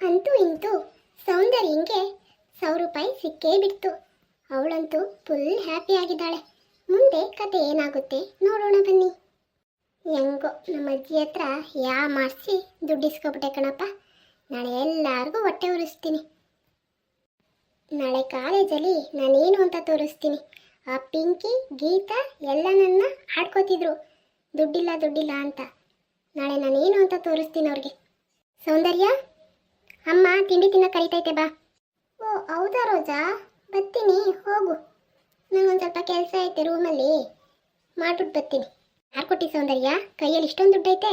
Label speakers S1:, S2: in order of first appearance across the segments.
S1: ಅಂತೂ ಇಂತೂ ಸೌಂದರ್ಯಂಗೆ ಸಾವಿರ ರೂಪಾಯಿ ಸಿಕ್ಕೇ ಬಿಡ್ತು. ಅವಳಂತೂ ಫುಲ್ ಹ್ಯಾಪಿ ಆಗಿದ್ದಾಳೆ. ಮುಂದೆ ಕತೆ ಏನಾಗುತ್ತೆ ನೋಡೋಣ ಬನ್ನಿ. ಹೆಂಗೋ ನಮ್ಮ ಅಜ್ಜಿ ಹತ್ರ ಯಾ ಮಾಡಿಸಿ ದುಡ್ಡಿಸ್ಕೊಬಿಟ್ಟೆ ಕಣಪ್ಪ. ನಾಳೆ ಎಲ್ಲರಿಗೂ ಹೊಟ್ಟೆ ಉರಿಸ್ತೀನಿ. ನಾಳೆ ಕಾಲೇಜಲ್ಲಿ ನಾನೇನು ಅಂತ ತೋರಿಸ್ತೀನಿ. ಆ ಪಿಂಕಿ, ಗೀತಾ ಎಲ್ಲ ನನ್ನ ಆಡ್ಕೋತಿದ್ರು. ದುಡ್ಡಿಲ್ಲ ದುಡ್ಡಿಲ್ಲ ಅಂತ. ನಾಳೆ ನಾನೇನು ಅಂತ ತೋರಿಸ್ತೀನಿ ಅವ್ರಿಗೆ. ಸೌಂದರ್ಯ? ಅಮ್ಮ, ತಿಂಡಿ ತಿನ್ನ ಕರಿತೈತೆ, ಬಾ. ಓ, ಹೌದಾ ರೋಜಾ? ಬರ್ತೀನಿ, ಹೋಗು. ನನಗೊಂದು ಸ್ವಲ್ಪ ಕೆಲಸ ಐತೆ ರೂಮಲ್ಲಿ. ಮಾಡ್ಬಿಟ್ಟು ಬರ್ತೀನಿ. ಯಾರು ಕೊಟ್ಟಿದ್ದು ಸೌಂದರ್ಯ? ಕೈಯಲ್ಲಿ ಇಷ್ಟೊಂದು ದುಡ್ಡೈತೆ?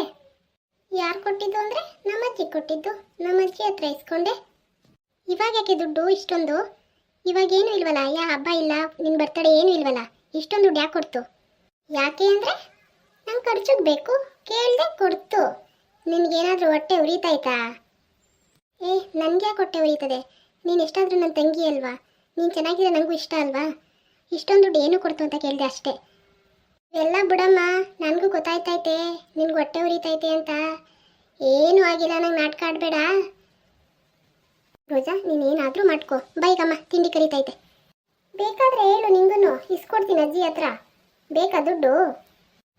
S1: ಯಾರು ಕೊಟ್ಟಿದ್ದು ಅಂದರೆ ನಮ್ಮ ಅಜ್ಜಿ ಕೊಟ್ಟಿದ್ದು. ನಮ್ಮ ಅಜ್ಜಿ ಹತ್ರ ಇಸ್ಕೊಂಡೆ. ಇವಾಗ ಯಾಕೆ ದುಡ್ಡು ಇಷ್ಟೊಂದು? ಇವಾಗ ಏನು ಇಲ್ವಲ್ಲ? ಯಾ ಹಬ್ಬ ಇಲ್ಲ ನಿನ್ನ ಬರ್ತಡೇ ಏನು ಇಲ್ವಲ್ಲ? ಇಷ್ಟೊಂದು ದುಡ್ಡು ಯಾಕೆ ಕೊಡ್ತು? ಯಾಕೆ ಅಂದರೆ ನಂಗೆ ಖರ್ಚಿಗೆ ಬೇಕು. ಕೇಳ್ದೆ ಕೊಡ್ತು. ನಿನಗೇನಾದರೂ ಹೊಟ್ಟೆ ಉರಿತಾಯ್ತಾ ಏ ನನಗೆ ಕೊಟ್ಟೆ ಉರಿತದೆ ನೀನು ಎಷ್ಟಾದರೂ ನನ್ನ ತಂಗಿ ಅಲ್ವಾ? ನೀನು ಚೆನ್ನಾಗಿದೆ ನನಗೂ ಇಷ್ಟ ಅಲ್ವಾ? ಇಷ್ಟೊಂದು ದುಡ್ಡು ಏನು ಕೊಡ್ತು ಅಂತ ಕೇಳಿದೆ ಅಷ್ಟೇ. ಎಲ್ಲ ಬಿಡಮ್ಮ, ನನಗೂ ಗೊತ್ತಾಯ್ತೈತೆ ನಿನ್ಗೆ ಹೊಟ್ಟೆ ಉರಿತೈತೆ ಅಂತ. ಏನೂ ಆಗಿಲ್ಲ, ನಂಗೆ ನಾಟಕ ಆಡಬೇಡ. ರೋಜಾ ನೀನೇನಾದರೂ ಮಾಡ್ಕೋ. ಬೈಗಮ್ಮ ತಿಂಡಿ ಕರಿತೈತೆ. ಬೇಕಾದರೆ ಹೇಳು ನಿಂಗೂ ಇಸ್ಕೊಡ್ತೀನಿ ಅಜ್ಜಿ ಹತ್ರ. ಬೇಕಾ ದುಡ್ಡು?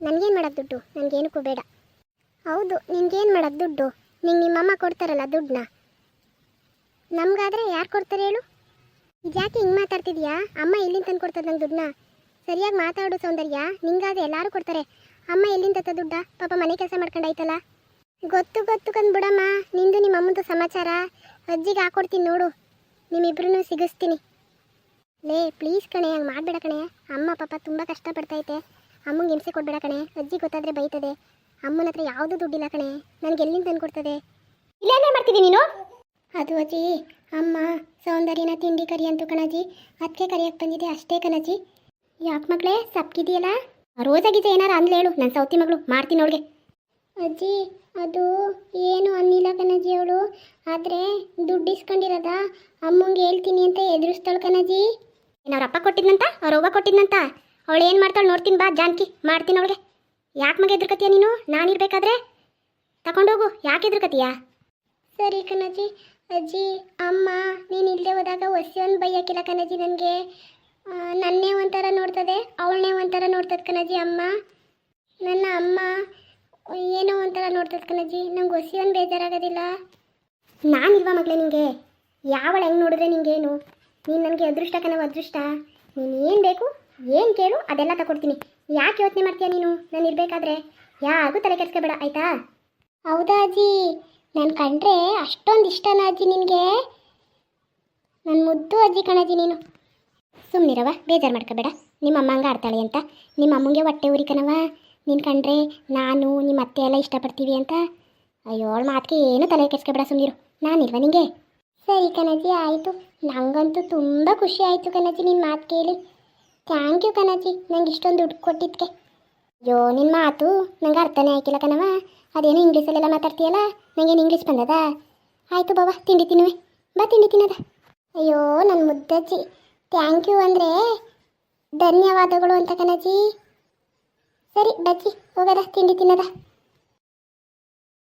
S1: ನನಗೇನು ಮಾಡೋದು ದುಡ್ಡು? ನನಗೇನಕ್ಕೂ ಬೇಡ. ಹೌದು, ನಿನಗೇನು ಮಾಡೋದು ದುಡ್ಡು? ನಿಂಗೆ ನಿಮ್ಮಮ್ಮ ಕೊಡ್ತಾರಲ್ಲ ದುಡ್ಡನ್ನ? ನಮ್ಗಾದ್ರೆ ಯಾರು ಕೊಡ್ತಾರೆ ಹೇಳು? ಇದ್ಯಾಕೆ ಹಿಂಗೆ ಮಾತಾಡ್ತಿದ್ಯಾ? ಅಮ್ಮ ಎಲ್ಲಿಂದ ತಂದು ಕೊಡ್ತದೆ ನಂಗೆ ದುಡ್ಡನ್ನ. ಸರಿಯಾಗಿ ಮಾತಾಡು ಸೌಂದರ್ಯ, ನಿಂಗಾದ್ರೆ ಎಲ್ಲರೂ ಕೊಡ್ತಾರೆ. ಅಮ್ಮ ಎಲ್ಲಿಂದ ತ ದುಡ್ಡ? ಪಾಪ ಮನೆ ಕೆಲಸ ಮಾಡ್ಕೊಂಡಾಯ್ತಲ್ಲ? ಗೊತ್ತು ಗೊತ್ತು ಕಂದ್ಬಿಡಮ್ಮ, ನಿಂದು ನಿಮ್ಮ ಅಮ್ಮಂದು ಸಮಾಚಾರ. ಅಜ್ಜಿಗೆ ಹಾಕೊಡ್ತೀನಿ ನೋಡು. ನಿಮ್ಮಿಬ್ರು ಸಿಗಿಸ್ತೀನಿ. ಲೇ ಪ್ಲೀಸ್ ಕಣೆ, ಹಂಗೆ ಮಾಡಬೇಡ ಕಣೆ. ಅಮ್ಮ ಪಾಪ ತುಂಬ ಕಷ್ಟಪಡ್ತೈತೆ ಅಮ್ಮಂಗೆ ಹಿಂಸೆ ಕೊಡ್ಬೇಡ ಕಣೆ. ಅಜ್ಜಿ ಗೊತ್ತಾದರೆ ಬೈತದೆ. ಅಮ್ಮನ ಹತ್ರ ಯಾವುದೂ ದುಡ್ಡಿಲ್ಲ ಕಣೆ. ನನಗೆ ಎಲ್ಲಿಂದ ತಂದು ಕೊಡ್ತದೆ? ಇಲ್ಲೇನೇ ಮಾಡ್ತೀವಿ ನೀನು? ಅದು ಅಜ್ಜಿ, ಅಮ್ಮ, ಸೌಂದರ್ಯನ ತಿಂಡಿ ಕರಿ ಅಂತು ಕಣಜ್ಜಿ ಅದಕ್ಕೆ ಕರಿಯಕ್ಕೆ ಬಂದಿದೆ ಅಷ್ಟೇ ಕಣಜ್ಜಿ. ಯಾಕೆ ಮಗಳೇ, ಸಪ್ಕಿದೆಯಲ್ಲ? ರೋಜಾಗಿದೆ ಏನಾರ ಅಂದ್ಲು ಹೇಳು ನನ್ನ ಸೌತಿ ಮಗಳು, ಮಾಡ್ತೀನಿ ಅವಳಿಗೆ. ಅಜ್ಜಿ, ಅದು ಏನು ಅನ್ನಿಲ್ಲ ಕಣಜ್ಜಿ ಅವಳು, ಆದರೆ ದುಡ್ಡು ಇಸ್ಕೊಂಡಿರೋದ ಅಮ್ಮಂಗೆ ಹೇಳ್ತೀನಿ ಅಂತ ಎದುರಿಸ್ತಾಳು ಕಣಜ್ಜಿ. ಅಪ್ಪ ಕೊಟ್ಟಿದ್ನಂತ ಅವ್ರ ಅವ್ವ ಕೊಟ್ಟಿದ್ನಂತ? ಅವಳು ಏನು ಮಾಡ್ತಾಳು ನೋಡ್ತೀನಿ ಬಾ, ಜಾನ್ಕಿ, ಮಾಡ್ತೀನಿ ಅವಳಿಗೆ. ಯಾಕೆ ಮಗ ಎದುರ್ಕತ್ತೀಯ ನೀನು? ನಾನಿರ್ಬೇಕಾದ್ರೆ ತಗೊಂಡೋಗು ಯಾಕೆ ಎದುರ್ಕತಿಯಾ ಸರಿ ಕಣಜ್ಜಿ ಅಜ್ಜಿ, ಅಮ್ಮ, ನೀನು ಇಲ್ಲದೆ ಹೋದಾಗ ಒಸಿಯೊಂದು ಬೈಯಕ್ಕಿಲ್ಲ ಕಣಜ್ಜಿ ನನಗೆ. ನನ್ನೇ ಒಂಥರ ನೋಡ್ತದೆ ಅವಳನ್ನೇ ಒಂಥರ ನೋಡ್ತದೆ ಕಣಜ್ಜಿ ಅಮ್ಮ. ನನ್ನ ಅಮ್ಮ ಏನೋ ಒಂಥರ ನೋಡ್ತದೆ ಕಣಜ್ಜಿ, ನಂಗೆ ಒಸಿಯೊಂದು ಬೇಜಾರಾಗೋದಿಲ್ಲ. ನಾನಿಲ್ವಾ ಮಗಳೇ ನಿಂಗೆ? ಯಾವಳು ಹೆಂಗೆ ನೋಡಿದ್ರೆ ನಿಂಗೇನು? ನೀನು ನನಗೆ ಅದೃಷ್ಟ ಕಣವ, ಅದೃಷ್ಟ. ನೀನು ಏನು ಬೇಕು, ಏನು ಕೇಳು, ಅದೆಲ್ಲ ತಗೊಡ್ತೀನಿ ಯಾಕೆ ಯೋಚನೆ ಮಾಡ್ತೀಯ ನೀನು? ನಾನು ಇರಬೇಕಾದ್ರೆ. ಯಾರಿಗೂ ತಲೆ ಕೆಡ್ಸ್ಕೊಬೇಡ, ಆಯಿತಾ? ಹೌದಾ ಅಜ್ಜಿ? ನಾನು ಕಂಡ್ರೆ ಅಷ್ಟೊಂದು ಇಷ್ಟನ ಅಜ್ಜಿ ನಿನಗೆ? ನನ್ನ ಮುದ್ದು ಅಜ್ಜಿ ಕಣಜ್ಜಿ ನೀನು. ಸುಮ್ಮನಿರವ ಬೇಜಾರು ಮಾಡ್ಕೋಬೇಡ. ನಿಮ್ಮ ಅಮ್ಮ ಹಂಗೆ ಆಡ್ತಾಳೆ ಅಂತ. ನಿಮ್ಮ ಅಮ್ಮಂಗೆ ಹೊಟ್ಟೆ ಉರಿಕನವ ನೀನು ಕಂಡ್ರೆ ನಾನು ನಿಮ್ಮ ಅತ್ತೆ ಎಲ್ಲ ಇಷ್ಟಪಡ್ತೀವಿ ಅಂತ. ಅಯ್ಯೋ, ಅವಳ ಮಾತಿಗೆ ಏನು ತಲೆ ಕೆಡ್ಸ್ಕೊಬೇಡ ಸುಮ್ಮನಿರು ನಾನಿಲ್ವ ನಿಂಗೆ? ಸರಿ ಕಣಜ್ಜಿ, ಆಯಿತು. ನನಗಂತೂ ತುಂಬ ಖುಷಿ ಆಯಿತು ಕಣಜ್ಜಿ ನಿನ್ನ ಮಾತು ಕೇಳಿ. ಥ್ಯಾಂಕ್ ಯು ಕಣಜ್ಜಿ. ನಂಗೆ ಇಷ್ಟೊಂದು ದುಡ್ಡು ಕೊಟ್ಟಿದ್ದಕ್ಕೆ ಅಯ್ಯೋ ನಿನ್ನ ಮಾತು ನಂಗೆ ಅರ್ಥನೇ ಆಯ್ಕಿಲ್ಲ ಕಣವ ಅದೇನು ಇಂಗ್ಲೀಷಲ್ಲೆಲ್ಲ ಮಾತಾಡ್ತೀಯಲ್ಲ? ನಂಗೇನು ಇಂಗ್ಲೀಷ್ ಬಂದದ? ಆಯಿತು ಬಾಬಾ ತಿಂಡಿ ತಿನ್ನುವೆ. ಬಾ, ತಿಂಡಿ ತಿನ್ನದ. ಅಯ್ಯೋ ನನ್ನ ಮುದ್ದಜ್ಜಿ. ಥ್ಯಾಂಕ್ ಯು ಅಂದರೆ ಧನ್ಯವಾದಗಳು ಅಂತ ಕಣಜ್ಜಿ. ಸರಿ, ಬಜ್ಜಿ, ಹೋಗದ, ತಿಂಡಿ ತಿನ್ನದ.